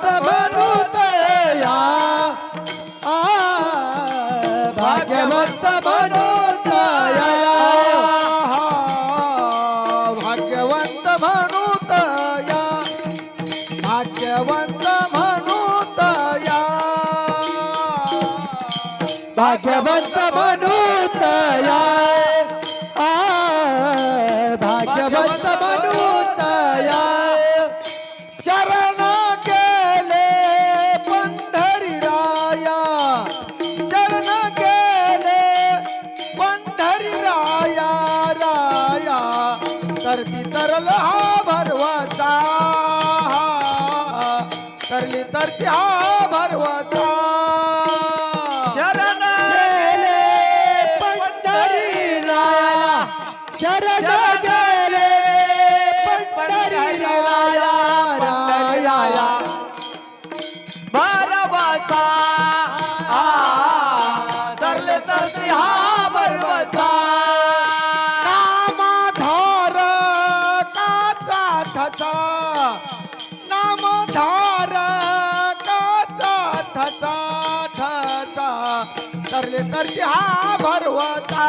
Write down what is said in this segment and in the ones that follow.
भक्त बनू या भाग्यवंत बनू या भाग्यवंत बनू या भाग्यवंत बनू या भाग्यवंत बनू चरण गेले पंढरीला राया बारवाचा धरले तर हा बरवाचा नामा धार काचा ठचा नाम धार काचा ठचा ठचा तरले तर हा भरवता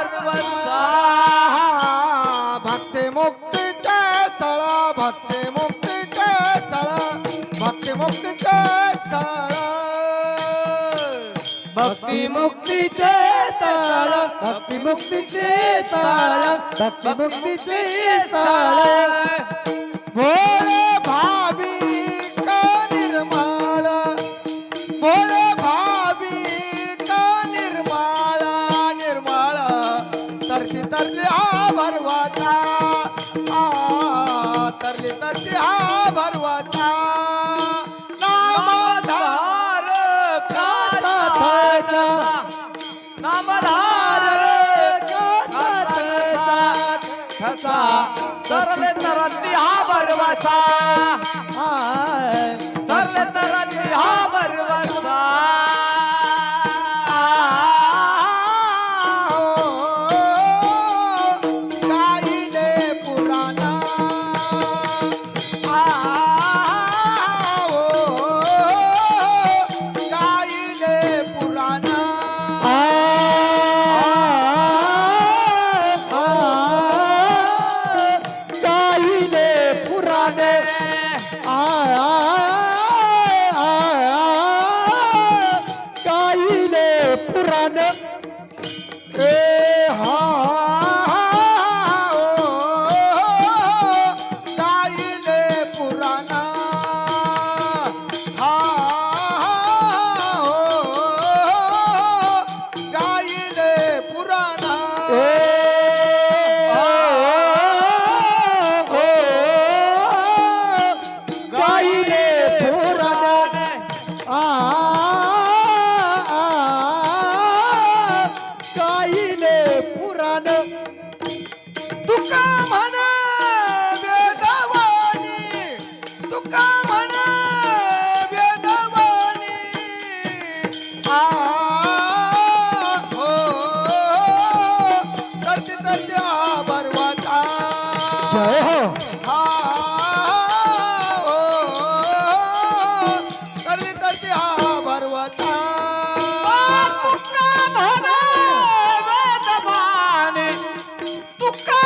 ভক্তি মুক্তি চেতারা ভক্তি মুক্তি চেতারা ভক্তি মুক্তি চেতারা तरले तरती हा बरवाचा. तरले तरती हा बरवाचा. Тука!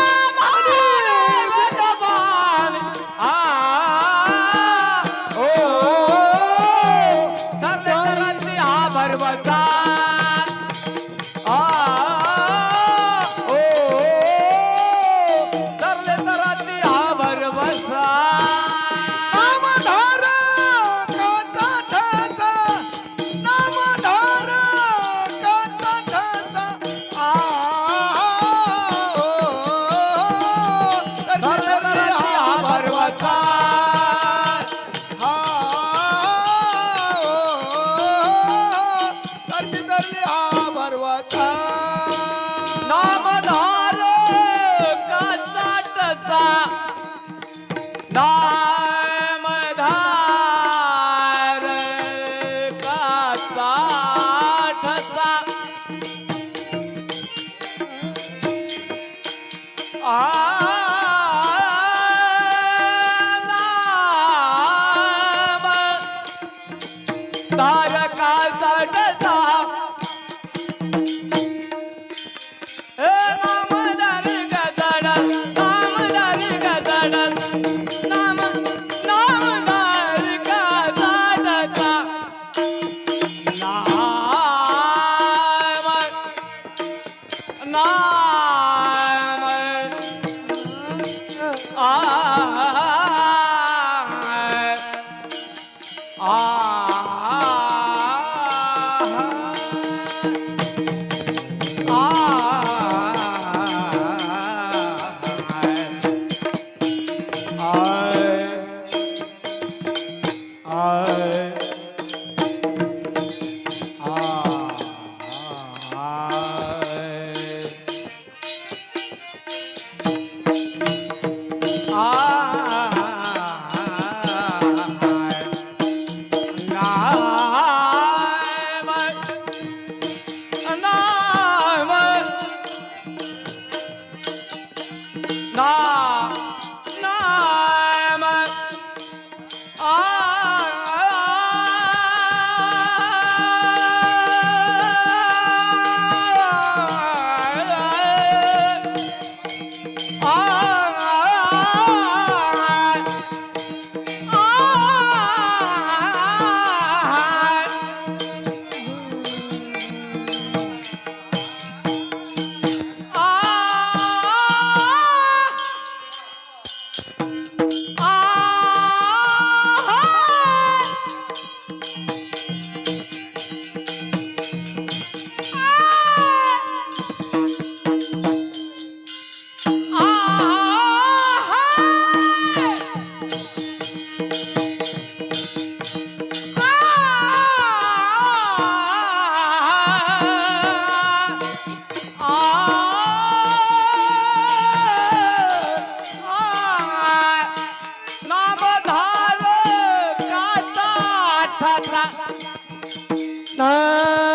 love.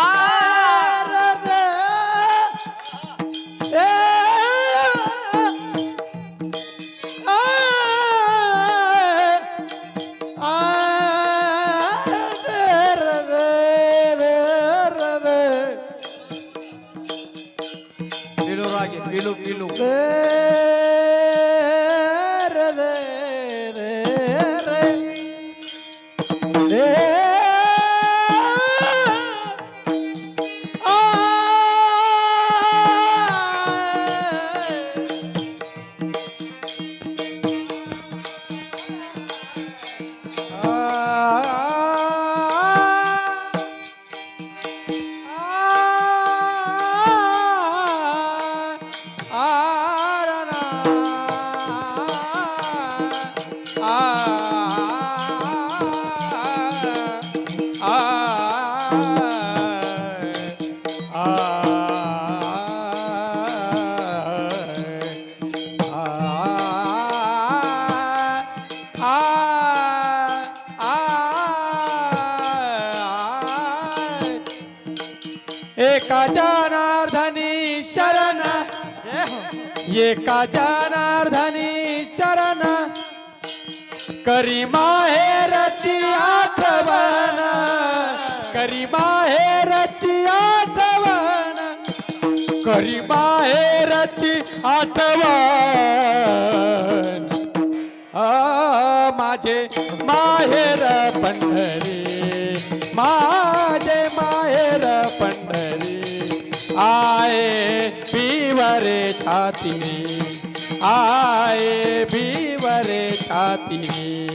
Bye. एका जनार्धनी शरण. करी माहेरची आठवण. करी माहेरची आठवण. करी माहेरची आठवण. माझे माहेर पंढरी. मा छाती आए भीवरे छाती रे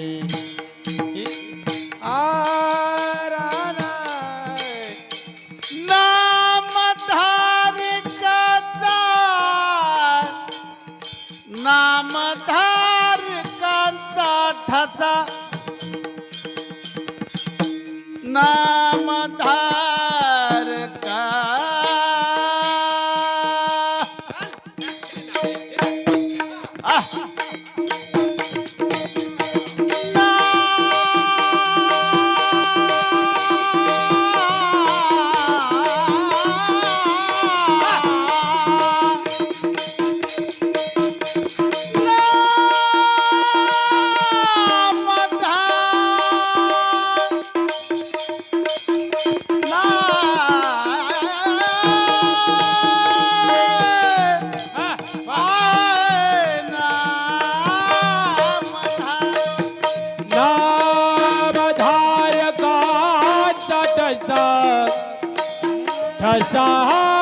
Cause I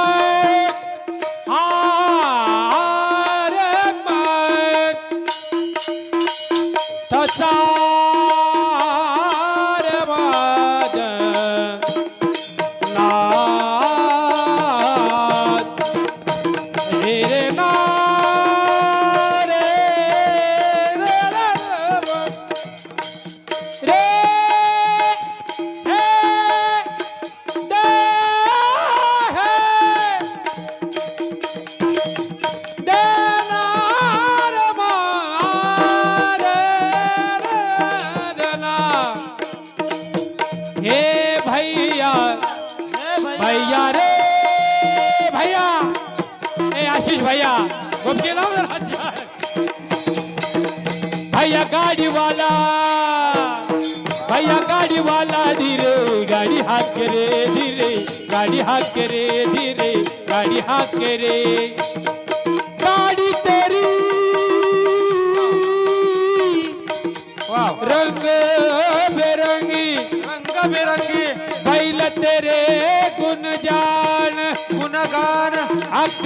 भैया गाड़ी वाला भैया गाड़ी वाला धीरे गाड़ी हाथ करे धीरे गाड़ी हाथ करे धीरे गाड़ी हाथ करे. गाड़ी तेरी रंग बेरंगी रंग बेरंगी. बैल तेरे गुन जान गुनगान हक